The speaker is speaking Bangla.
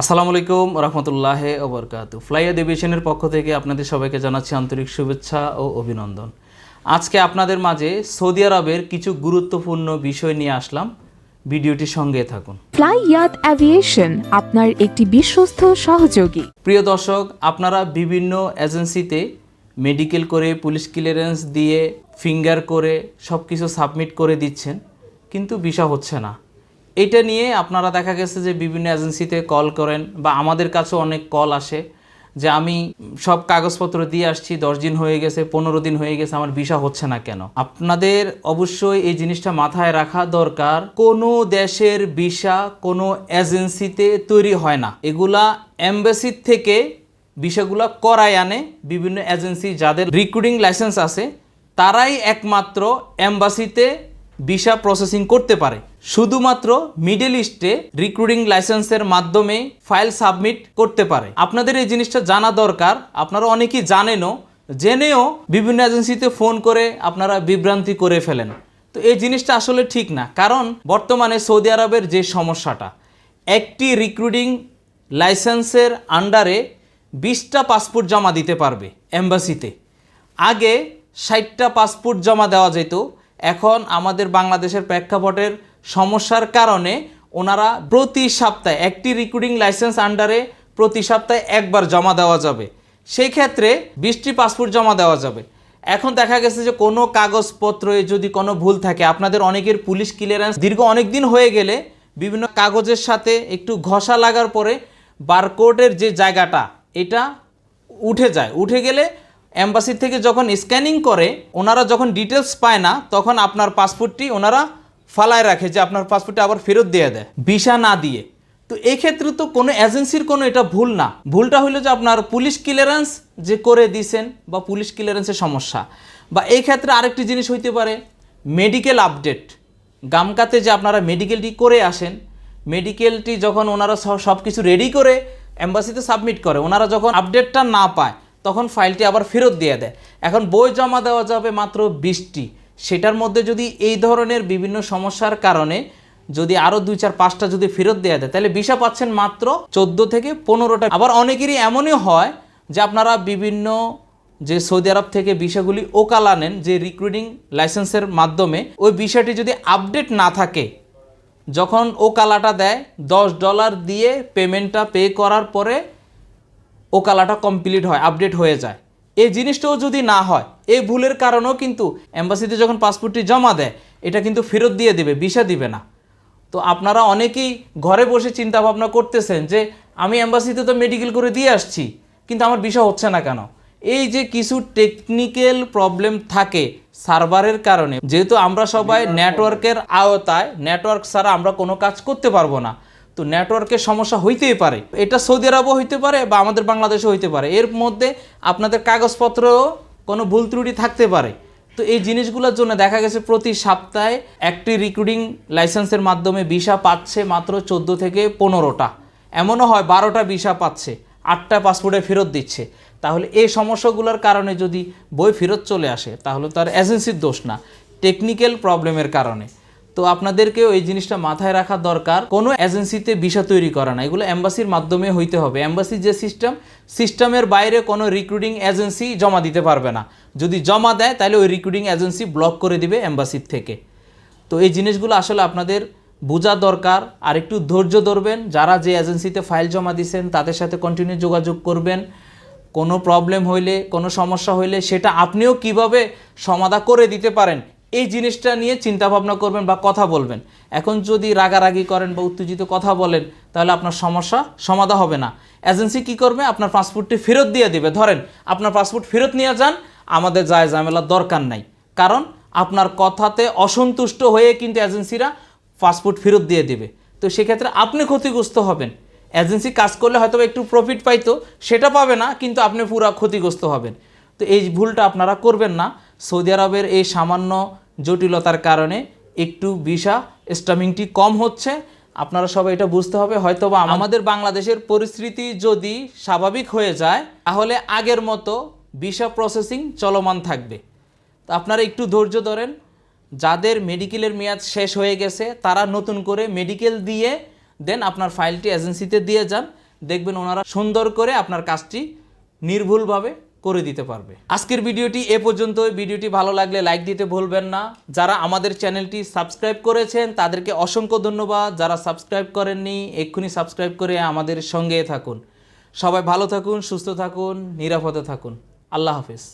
আসসালামু আলাইকুম রহমতুল্লাহ ওবরকাত ফ্লাইয়া ডিভিশনের পক্ষ থেকে আপনাদের সবাইকে জানাচ্ছি আন্তরিক শুভেচ্ছা ও অভিনন্দন। আজকে আপনাদের মাঝে সৌদি আরবের কিছু গুরুত্বপূর্ণ বিষয় নিয়ে আসলাম। ভিডিওটির সঙ্গে থাকুন। ফ্লাই অ্যাভিয়েশন আপনার একটি বিশ্বস্ত সহযোগী। প্রিয় দর্শক আপনারা বিভিন্ন এজেন্সিতে মেডিকেল করে পুলিশ ক্লিয়ারেন্স দিয়ে ফিঙ্গার করে সব কিছু সাবমিট করে দিচ্ছেন কিন্তু ভিসা হচ্ছে না। এটা নিয়ে আপনারা দেখা গেছে যে বিভিন্ন এজেন্সিতে কল করেন বা আমাদের কাছেও অনেক কল আসে যে আমি সব কাগজপত্র দিয়ে আসছি, দশ দিন হয়ে গেছে, পনেরো দিন হয়ে গেছে, আমার ভিসা হচ্ছে না কেন? আপনাদের অবশ্যই এই জিনিসটা মাথায় রাখা দরকার। কোনো দেশের ভিসা কোনো এজেন্সিতে তৈরি হয় না। এগুলা এম্বাসির থেকে বিষয়গুলো করায় আনে বিভিন্ন এজেন্সি, যাদের রিক্রুটিং লাইসেন্স আছে, তারাই একমাত্র এম্বাসিতে ভিসা প্রসেসিং করতে পারে। শুধুমাত্র মিডল ইস্টে রিক্রুটিং লাইসেন্সের মাধ্যমে ফাইল সাবমিট করতে পারে। আপনাদের এই জিনিসটা জানা দরকার। আপনারা অনেকেই জানেনও, জেনেও বিভিন্ন এজেন্সিতে ফোন করে আপনারা বিভ্রান্তি করে ফেলেন। তো এই জিনিসটা আসলে ঠিক না। কারণ বর্তমানে সৌদি আরবের যে সমস্যাটা, একটি রিক্রুটিং লাইসেন্সের আন্ডারে বিশটা পাসপোর্ট জমা দিতে পারবে এম্বাসিতে। আগে ষাটটা পাসপোর্ট জমা দেওয়া যেত এখন আমাদের বাংলাদেশের প্রেক্ষাপটের সমস্যার কারণে ওনারা প্রতি সপ্তাহে একটি রিক্রুটিং লাইসেন্স আন্ডারে প্রতি সপ্তাহে একবার জমা দেওয়া যাবে। সেই ক্ষেত্রে বিশটি পাসপোর্ট জমা দেওয়া যাবে। এখন দেখা গেছে যে কোনো কাগজপত্রে যদি কোনো ভুল থাকে, আপনাদের অনেকের পুলিশ ক্লিয়ারেন্স দীর্ঘ অনেক দিন হয়ে গেলে বিভিন্ন কাগজের সাথে একটু ঘষা লাগার পরে বারকোডের যে জায়গাটা, এটা উঠে যায়। উঠে গেলে অ্যাম্বাসি থেকে যখন স্ক্যানিং করে, ওনারা যখন ডিটেলস পায় না, তখন আপনার পাসপোর্টটি ওনারা ফালায় রাখে যে আপনার পাসপোর্টটা আবার ফেরত দিয়ে দেয়, ভিসা না দিয়ে। তো এই ক্ষেত্রে তো কোনো এজেন্সির কোনো এটা ভুল না। ভুলটা হলো যে আপনার পুলিশ ক্লিয়ারেন্স যে করে দিছেন বা পুলিশ ক্লিয়ারেন্সের সমস্যা। বা এই ক্ষেত্রে আরেকটি জিনিস হইতে পারে মেডিকেল আপডেট গামকাতে যে আপনারা মেডিকেলটি করে আসেন মেডিকেলটি যখন ওনারা সব কিছু রেডি করে অ্যাম্বাসিতে সাবমিট করে, ওনারা যখন আপডেটটা না পায় তখন ফাইলটি আবার ফেরত দিয়ে দেয়। এখন বই জমা দেওয়া যাবে মাত্র বিশটি। সেটার মধ্যে যদি এই ধরনের বিভিন্ন সমস্যার কারণে যদি আরও দুই চার পাঁচটা যদি ফেরত দেওয়া দেয় তাহলে ভিসা পাচ্ছেন মাত্র চোদ্দ থেকে পনেরোটা। আবার অনেকেরই এমনই হয় যে আপনারা বিভিন্ন যে সৌদি আরব থেকে বিষয়গুলি ওকাল আনেন, যে রিক্রুটিং লাইসেন্সের মাধ্যমে, ওই বিষয়টি যদি আপডেট না থাকে, যখন ও কালাটা দেয়, দশ ডলার দিয়ে পেমেন্টটা পে করার পরে ও কালাটা কমপ্লিট হয় আপডেট হয়ে যায়। এই জিনিসটাও যদি না হয় এই ভুলের কারণেও কিন্তু অ্যাম্বাসিতে যখন পাসপোর্টটি জমা দেয় এটা কিন্তু ফেরত দিয়ে দেবে ভিসা দিবে না। তো আপনারা অনেকেই ঘরে বসে চিন্তা ভাবনা করতেছেন যে আমি অ্যাম্বাসিতে তো মেডিকেল করে দিয়ে আসছি কিন্তু আমার ভিসা হচ্ছে না কেন? এই যে কিছু টেকনিক্যাল প্রবলেম থাকে সার্ভারের কারণে যেহেতু আমরা সবাই নেটওয়ার্কের আওতায় নেটওয়ার্ক ছাড়া আমরা কোনো কাজ করতে পারব না। তো নেটওয়ার্কের সমস্যা হইতেই পারে। এটা সৌদি আরবও হইতে পারে বা আমাদের বাংলাদেশও হইতে পারে। এর মধ্যে আপনাদের কাগজপত্রও কোনো ভুল ত্রুটি থাকতে পারে। তো এই জিনিসগুলোর জন্য দেখা গেছে প্রতি সপ্তাহে একটি রিক্রুটিং লাইসেন্সের মাধ্যমে ভিসা পাচ্ছে মাত্র চোদ্দ থেকে পনেরোটা। এমনও হয় বারোটা ভিসা পাচ্ছে, আটটা পাসপোর্টে ফেরত দিচ্ছে। তাহলে এই সমস্যাগুলোর কারণে যদি বই ফেরত চলে আসে, তাহলে তার এজেন্সির দোষ না। টেকনিক্যাল প্রবলেমের কারণে। তো আপনাদেরকেও এই জিনিসটা মাথায় রাখা দরকার। কোনো এজেন্সিতে ভিসা তৈরি করা না। এগুলো অ্যাম্বাসির মাধ্যমে হইতে হবে। এম্বাসির যে সিস্টেম, সিস্টেমের বাইরে কোনো রিক্রুটিং এজেন্সি জমা দিতে পারবে না। যদি জমা দেয়, তাহলে ওই রিক্রুটিং এজেন্সি ব্লক করে দিবে এম্বাসির থেকে। তো এই জিনিসগুলো আসলে আপনাদের বোঝা দরকার। আর একটু ধৈর্য ধরবেন। যারা যে এজেন্সিতে ফাইল জমা দিয়েছেন তাদের সাথে কন্টিনিউ যোগাযোগ করবেন। কোনো প্রবলেম হইলে, কোনো সমস্যা হইলে, সেটা আপনিও কীভাবে সমাধা করে দিতে পারেন এই জিনিসটা নিয়ে চিন্তা ভাবনা করবেন বা কথা বলবেন। এখন যদি রাগারাগি করেন বা উত্তেজিত কথা বলেন, তাহলে আপনার সমস্যা সমাধা হবে না। এজেন্সি কি করবে? আপনার পাসপোর্টটি ফেরত দিয়ে দিবে। ধরেন, আপনার পাসপোর্ট ফেরত নিয়ে যান, আমাদের যায় ঝামেলার দরকার নাই। কারণ, আপনার কথাতে অসন্তুষ্ট হয়ে কিন্তু এজেন্সিরা পাসপোর্ট ফেরত দিয়ে দেবে। তো সেক্ষেত্রে আপনি ক্ষতিগ্রস্ত হবেন। এজেন্সি কাজ করলে হয়তো একটু প্রফিট পাইতো, সেটা পাবে না, কিন্তু আপনি পুরো ক্ষতিগ্রস্ত হবেন। তো এই ভুলটা আপনারা করবেন না। সৌদি আরবের এই সামান্য জটিলতার কারণে একটু ভিসা স্টামিংটি কম হচ্ছে। আপনারা সবাই এটা বুঝতে হবে। হয়তো বা আমাদের বাংলাদেশের পরিস্থিতি যদি স্বাভাবিক হয়ে যায় তাহলে আগের মতো ভিসা প্রসেসিং চলমান থাকবে। তো আপনারা একটু ধৈর্য ধরেন যাদের মেডিকেলের মেয়াদ শেষ হয়ে গেছে তারা নতুন করে মেডিকেল দিয়ে দেন আপনার ফাইলটি এজেন্সিতে দিয়ে যান। দেখবেন ওনারা সুন্দর করে আপনার কাজটি নির্ভুলভাবে করে দিতে পারবে। আজকের ভিডিওটি এ পর্যন্ত ভিডিওটি ভালো লাগলে লাইক দিতে ভুলবেন না। যারা আমাদের চ্যানেলটি সাবস্ক্রাইব করেছেন, তাদেরকে অসংখ্য ধন্যবাদ। যারা সাবস্ক্রাইব করেননি, এক্ষুনি সাবস্ক্রাইব করে আমাদের সঙ্গে থাকুন। সবাই ভালো থাকুন, সুস্থ থাকুন, নিরাপদে থাকুন। আল্লাহ হাফিজ।